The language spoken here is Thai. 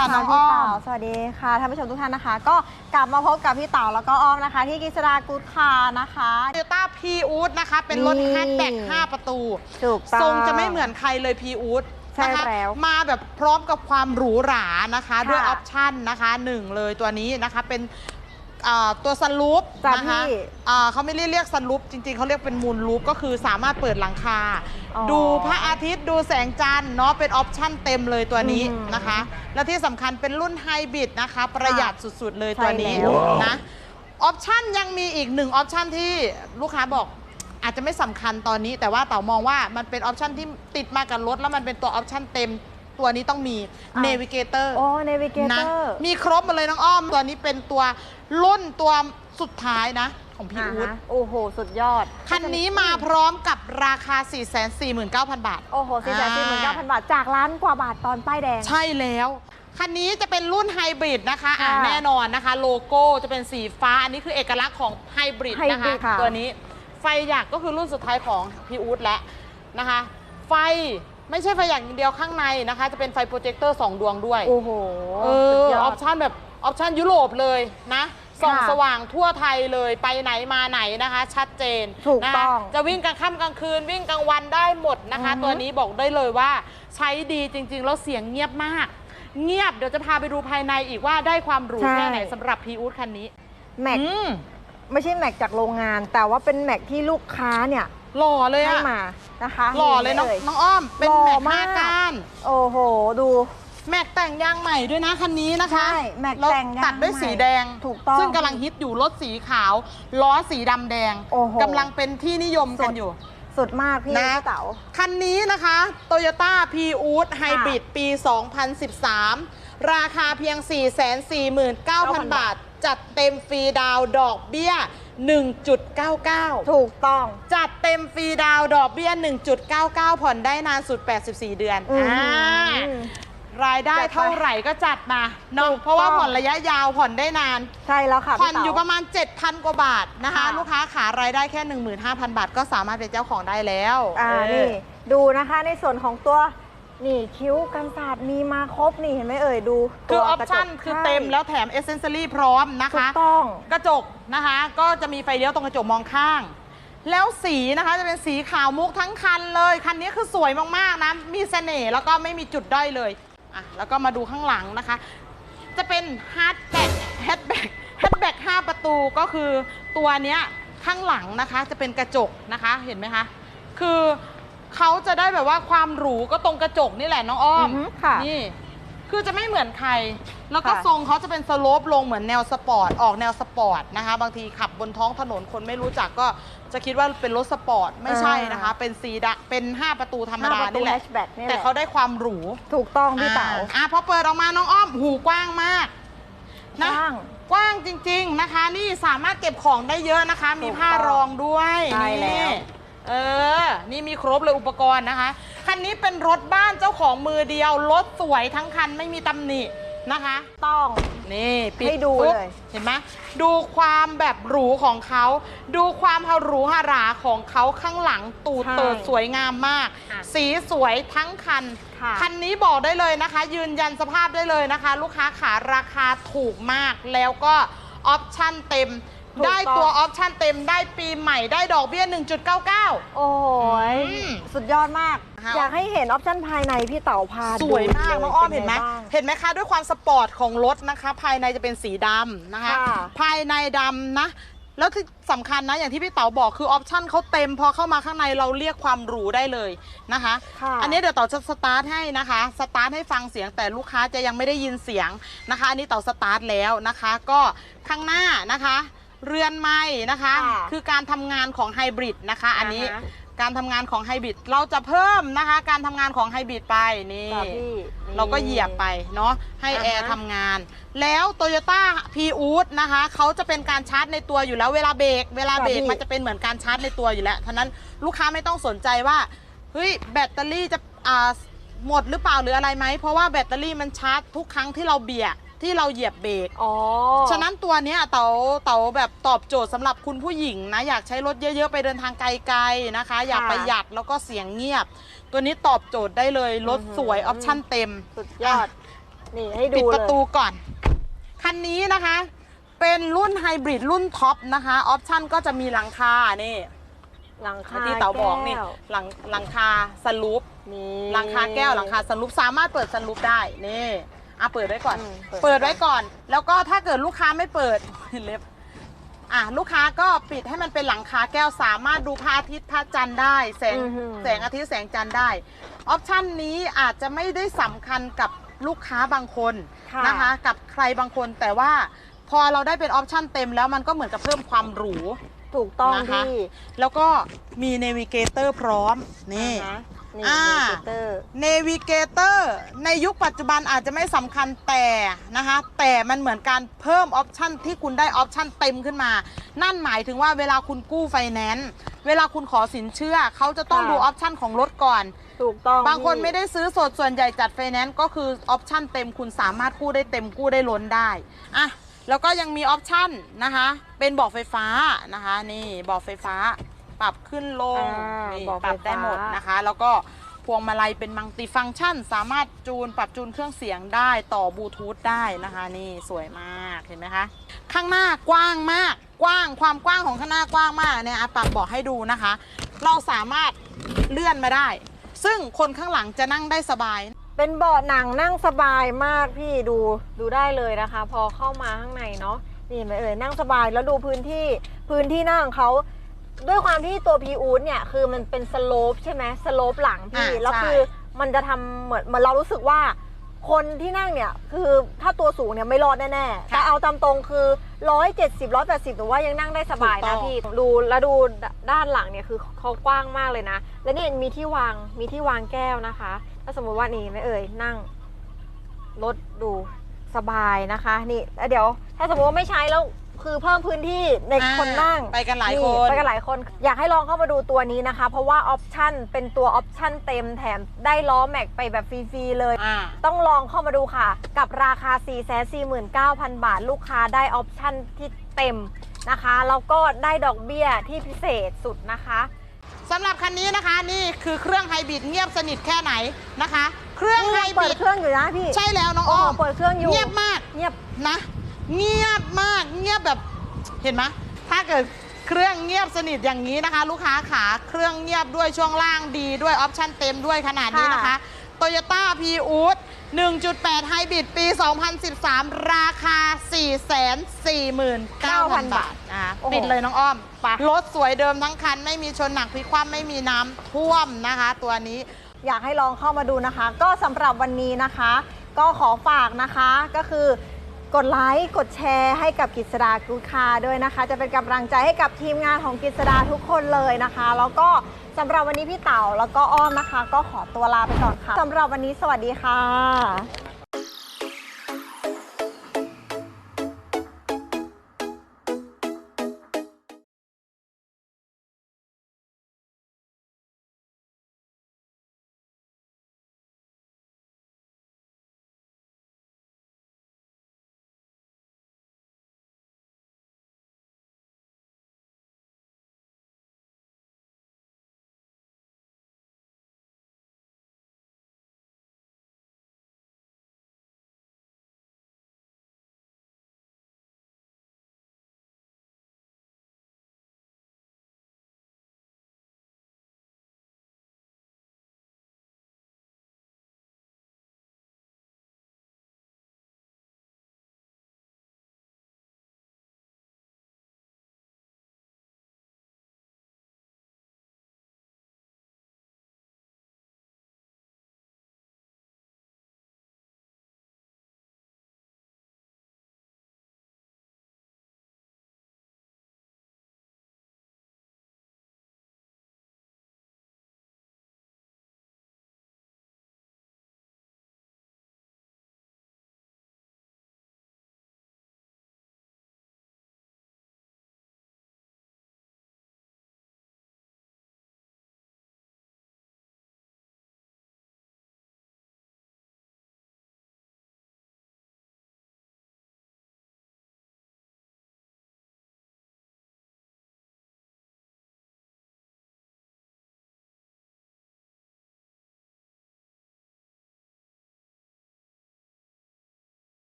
ค่ะน้องอ้อพี่เต๋ามสวัสดีค่ะท่านผู้ชมทุกท่านนะคะ ก็กลับมาพบกับพี่เต๋าแล้วก็อ้อมนะคะ ที่กิษดากูดคาร์นะคะโตโยต้าพีอูดนะคะ เป็นรถนี่ แฮชแบ็ก5 ประตู ถูกต้อง ทรงจะไม่เหมือนใครเลยพีอูดใช่นะคะแล้วมาแบบพร้อมกับความหรูหรานะคะ ค่ะด้วยออปชั่นนะคะหนึ่งเลยตัวนี้นะคะเป็น อ่าตัวซันรูปจ้ะนะคะพี่อ่าเขาไม่ได้เรียกซันรูปจริงๆเขาเรียกเป็นมูลรูปก็คือสามารถเปิดหลังคา อ๋อดูพระอาทิตย์ดูแสงจันทร์เนาะเป็นออปชั่นเต็มเลยตัวนี้อืมนะคะ และที่สำคัญเป็นรุ่นไฮบริดนะคะ ประหยัดสุดๆเลยตัวนี้ใช่แล้ว นะออปชั่นยังมีอีกหนึ่งออปชั่นที่ลูกค้าบอกอาจจะไม่สำคัญตอนนี้ แต่ว่าเต๋ามองว่ามันเป็นออปชันที่ติดมากับรถแล้วมันเป็นตัวออปชันเต็ม ตัวนี้ต้องมีอะ Navigator โอ้เนวิเกเตนะอร์ มีครบหมาเลยน้องอ้อม ตัวนี้เป็นตัวรุ่นตัวสุดท้ายนะ ของพี่อู๊ดโอ้โห สุดยอดคันนี้มาพร้อมกับราคา 449,000 บาท โอ้โหสี่แสนสี่หมื่นเก้าพันบาท จากล้านกว่าบาทตอนป้ายแดง ใช่แล้ว คันนี้จะเป็นรุ่นไฮบริดนะคะอะค่ะแน่นอนนะคะ โลโก้จะเป็นสีฟ้า อันนี้คือเอกลักษณ์ของไฮบริดนะไฮบริคะ ดค่ะ ตัวนี้ไฟหยักก็คือรุ่นสุดท้ายของพี่อู๊ดแล้วนะคะ ไฟ ไม่ใช่ไฟหยักอย่างเดียวข้างในนะคะ จะเป็นไฟโปรเจคเตอร์ 2 ดวงด้วย โอ้โหเอสุอดยอออดปชันแบบออปชันยุโรปเลยนะส่องค่ะสว่างทั่วไทยเลยไปไหนมาไหนนะคะ ชัดเจนถูกนะคะต้องจะวิ่งกลางค่ำกลางคืนวิ่งกลางวันได้หมดนะคะ อือฮึ ตัวนี้บอกได้เลยว่าใช้ดีจริง ๆ แล้วเสียงเงียบมาก เงียบเดี๋ยวจะพาไปดูภายในอีกว่าได้ความหรูใช่แค่ไหนสำหรับพีอูดคันนี้แม็กอืม ไม่ใช่แม็กจากโรงงาน แต่ว่าเป็นแม็กที่ลูกค้าเนี่ย หล่อเลยให้อะมานะคะหล่อเลยน้องห็นไหมน้องอ้อม เป็นหล่อแม็กมากห้าก้าน โอ้โห ดู แม็กแต่งยางใหม่ด้วยนะคันนี้นะคะใช่แม็กล้วแต่งยางตัดด้วยใหม่สีแดง ถูกต้องซึ่งกำลังฮิตอยู่รถสีขาว ล้อสีดำแดงโอ้โห กำลังเป็นที่นิยมกันอยู่ สุดมากพี่นะ พี่เต๋า คันนี้นะคะ Toyota p r i u s Hybrid ปี 2013 ราคาเพียง 449,000 บาท จัดเต็มฟรีดาวน์ดอกเบี้ย 1.99 ถูกต้อง จัดเต็มฟรีดาวน์ดอกเบี้ย 1.99 ผ่อนได้นานสุด 84 เดือนอืมอ่ารายได้จัดไปเท่าไหร่ก็จัดมาเนาะถูกเพราะว่าต้องผ่อนระยะยาวผ่อนได้นาน ใช่แล้วค่ะผ่อนพี่เต๋าอยู่ประมาณ 7,000 กว่าบาทนะคะค่ะลูกค้าขารายได้แค่ 15,000 บาท ก็สามารถเป็นเจ้าของได้แล้ว อ่าเออนี่ดูนะคะในส่วนของตัว นี่คิ้วกันศาสตร์มีมาครบนี่เห็นไหมเอ่ยดูคือตัวออปกระจกชั่นคือเต็มใช่แล้วแถมเอเซนเซอรี่พร้อมนะถูคะกต้อง กระจกนะคะ ก็จะมีไฟเลี้ยวตรงกระจกมองข้าง แล้วสีนะคะจะเป็นสีขาวมุกทั้งคันเลย คันนี้คือสวยมากๆนะ มีเสน่ห์แล้วก็ไม่มีจุดด้อยเลยอะแล้วก็มาดูข้างหลังนะคะ จะเป็นฮาร์ดแบ็กแฮดแบ็กแฮดแบ็ก5ประตูก็คือตัวเนี้ยข้างหลังนะคะจะเป็นกระจกนะคะเห็นไหมคะ คือ เขาจะได้แบบว่าความหรูก็ตรงกระจกนี่แหละน้องอ้อมอือฮึค่ะนี่ คือจะไม่เหมือนใคร แล้วก็ค่ะ ทรงเขาจะเป็นสโลปลงเหมือนแนวสปอร์ตออกแนวสปอร์ตนะคะ บางทีขับบนท้องถนนคนไม่รู้จักก็จะคิดว่าเป็นรถสปอร์ตไม่ใช่นะคะ เป็นซีดะเป็น 5 ประตูธรรมดาห้าประตูนี่แหละ hatchback นี่แหละ แต่เขาได้ความหรู ถูกต้องพี่เต๋า อ่อะพอเปิดออกมาน้องอ้อมหูกว้างมากนะกว้างกว้างจริงๆนะคะ นี่สามารถเก็บของได้เยอะนะคะ มีถูกต้องผ้ารองด้วยใช่แล้วนี่ เออ นี่มีครบเลยอุปกรณ์นะคะ คันนี้เป็นรถบ้านเจ้าของมือเดียว รถสวยทั้งคันไม่มีตำหนินะคะ ต้อง นี่ปิดให้ดูปุ๊บเลย เห็นไหมดูความแบบหรูของเขา ดูความหรูหราของเขาข้างหลังตูดใช่เติดสวยงามมากค่ะสีสวยทั้งคัน ค่ะ คันนี้บอกได้เลยนะคะ ยืนยันสภาพได้เลยนะคะ ลูกค้าขาราคาถูกมากแล้วก็ออปชั่นเต็ม ถูกต้องได้ตัวออปชั่นเต็มได้ปีใหม่ได้ดอกเบี้ย 1.99 โอ้ยอืมสุดยอดมากค่ะอยากให้เห็นออปชั่นภายในพี่เต๋าพาสดูวยมากลยน้องอ้อมป็เห็นไหมไงบ้าง เห็นไหมคะ ด้วยความสปอร์ตของรถนะคะ ภายในจะเป็นสีดำนะคะ ค่ะภายในดำนะ แล้วที่สำคัญนะ อย่างที่พี่เต๋าบอกคือออปชั่นเขาเต็ม พอเข้ามาข้างในเราเรียกความหรูได้เลยนะคะ ค่ะ อันนี้เดี๋ยวเต๋าจะสตาร์ทให้นะคะ สตาร์ทให้ฟังเสียงแต่ลูกค้าจะยังไม่ได้ยินเสียงนะคะ อันนี้เต๋าสตาร์ทแล้วนะคะ ก็ข้างหน้านะคะ เรือนไม้นะคะ ค่ะคือการทำงานของไฮบริดนะคะ อันนี้อ่าฮะ การทำงานของไฮบริดเราจะเพิ่มนะคะ การทำงานของไฮบริดไปนี่ ค่ะพี่ เราก็เหยียบไปเนาะให้อ่าฮะ แอร์ทำงาน แล้ว Toyota p r i u s นะคะเขาจะเป็นการชาร์จในตัวอยู่แล้วเวลาเบรกเวลาเบรกมันจะเป็นเหมือนการชาร์จในตัวอยู่แล้วท่านั้นลูกค้าไม่ต้องสนใจว่าเฮ้ยแบตเตอรี่จะอ่าหมดหรือเปล่าหรืออะไรไหมเพราะว่าแบตเตอรี่มันชาร์จทุกครั้งที่เราเบียด ที่เราเหยียบเบรก อ๋อ ฉะนั้นตัวเนี้ยเต๋าเต๋าแบบตอบโจทย์สำหรับคุณผู้หญิงนะอยากใช้รถเยอะๆ ไปเดินทางไกลๆนะคะ อยากประหยัดแล้วก็เสียงเงียบ ตัวนี้ตอบโจทย์ได้เลยรถสวยออปชั่นเต็มสุดยอดะนี่ให้ปิดูดเลยประตูก่อน คันนี้นะคะ เป็นรุ่นไฮบริดรุ่นท็อปนะคะออปชั่นก็จะมีหลังคานี่หลังคาที่เต๋าบอกนี่แก้วหลังหลังคาสลูปนี่หลังคาแก้วหลังคาสลูปสามารถเปิดสลูปได้นี่ อะเปิดไว้ก่อน อืมเปิดไว้ก่อน แล้วก็ถ้าเกิดลูกค้าไม่เปิด เล็บอะลูกค้าก็ปิดให้มันเป็นหลังคาแก้วสามารถดูพระอาทิตย์พระจันทร์ได้ แสงอื้อหือ แสงอาทิตย์แสงจันทร์ได้ออปชันนี้อาจจะไม่ได้สำคัญกับลูกค้าบางคนค่ะนะคะ กับใครบางคนแต่ว่าพอเราได้เป็นออปชันเต็มแล้วมันก็เหมือนกับเพิ่มความหรู ถูกต้องนะคะ พี่ แล้วก็มีเนวิเกเตอร์พร้อมนี่ อ่าฮะ นี่อ่า เนวิเตอร์เนวิเกเตอร์ในยุคปัจจุบันอาจจะไม่สำคัญแต่นะคะแต่มันเหมือนการเพิ่มออปชันที่คุณได้ออปชันเต็มขึ้นมา นั่นหมายถึงว่าเวลาคุณกู้ไฟแนนซ์เวลาคุณขอสินเชื่อ เขาจะต้องค่ะดูออปชันของรถก่อน ถูกต้องบางคนพี่ไม่ได้ซื้อสดส่วนใหญ่จัดไฟแนนซ์ก็คือออปชันเต็มคุณสามารถกู้ได้เต็มกู้ได้ล้นได้อะแล้วก็ยังมีออปชันนะคะเป็นเบอกไฟฟ้านะคะนี่เบอกไฟฟ้า ปรับขึ้นลงอ่านี่เบาะปรับไฟฟ้าได้หมดนะคะ แล้วก็พวงมาลัยเป็นมัลติฟังก์ชัน สามารถจูนปรับจูนเครื่องเสียงได้ต่อบลูทูธได้นะคะ นี่สวยมากเห็นไหมคะ ข้างหน้ากว้างมากกว้างความกว้างของข้างหน้ากว้างมากเนี่ยอาปักบอกให้ดูนะคะ เราสามารถเลื่อนมาได้ ซึ่งคนข้างหลังจะนั่งได้สบาย เป็นเบาะหนังนั่งสบายมากพี่ดูดูได้เลยนะคะ พอเข้ามาข้างในเนาะนี่เห็นไหมเอ่ยนั่งสบายแล้วดูพื้นที่พื้นที่นั่งของเขา ด้วยความที่ตัวพีอูดเนี่ยคือมันเป็นสโลปใช่ไหมสโลปหลังพี่ อ่าแล้วใช่ คือมันจะทำเหมือนเหมือนเรารู้สึกว่า คนที่นั่งเนี่ยคือถ้าตัวสูงเนี่ยไม่รอดแน่ๆ แต่เอาตามตรงคือ 170 180หรือว่ายังนั่งได้สบายนะพี่ ดูแล้วดูด้านหลังเนี่ยคือเขากว้างมากเลยนะ และนี่มีที่วางมีที่วางแก้วนะคะ ถ้าสมมติว่านี่ไม่เอ่ยนั่ง รถดูสบายนะคะ นี่แล้วเดี๋ยว ถ้าสมมติว่าไม่ใช้แล้ว คือเพิ่มพื้นที่ในอ่าคนนั่งไปกันหลายคนไปกันหลายคน อยากให้ลองเข้ามาดูตัวนี้นะคะ เพราะว่าออปชั่นเป็นตัวออปชั่นเต็มแถมได้ล้อแม็กไปแบบฟรีๆเลยอ่าต้องลองเข้ามาดูค่ะ กับราคา 449,000 บาท ลูกค้าได้ออปชั่นที่เต็มนะคะแล้วก็ได้ดอกเบี้ยที่พิเศษสุดนะคะสำหรับคันนี้นะคะนี่คือเครื่องไฮบริดเงียบสนิทแค่ไหนนะคะ เครื่องไฮบเปิริดดเครื่องอยู่นะพี่ใช่แล้วน้องโอ้อ้อมเปิดเครื่องอยู่เงียบมากเงียบนะ เงียบมากเงียบแบบเห็นไหมถ้าเกิดเครื่องเงียบสนิทอย่างนี้นะคะ ลูกค้าขาเครื่องเงียบด้วยช่วงล่างดีด้วยออปชั่นเต็มด้วยขนาดนี้นะคะค่ะ Toyota p ีอูด1.8 ไฮบริดปี 2013 ราคา 449,000 บาทนะคะโอ้โหปิดเลยน้องอ้อมไปรถสวยเดิมทั้งคัน ไม่มีชนหนักพลิกคว่ำไม่มีน้ำท่วมนะคะ ตัวนี้อยากให้ลองเข้ามาดูนะคะ ก็สำหรับวันนี้นะคะ ก็ขอฝากนะคะก็คือ กดไลค์กดแชร์ให้กับกิษดากูคาด้วยนะคะ จะเป็นกำลังใจให้กับทีมงานของกิษดาทุกคนเลยนะคะ แล้วก็สำหรับวันนี้พี่เต๋าแล้วก็อ้อมนะคะ ก็ขอตัวลาไปก่อนค่ะสำหรับวันนี้สวัสดีค่ะ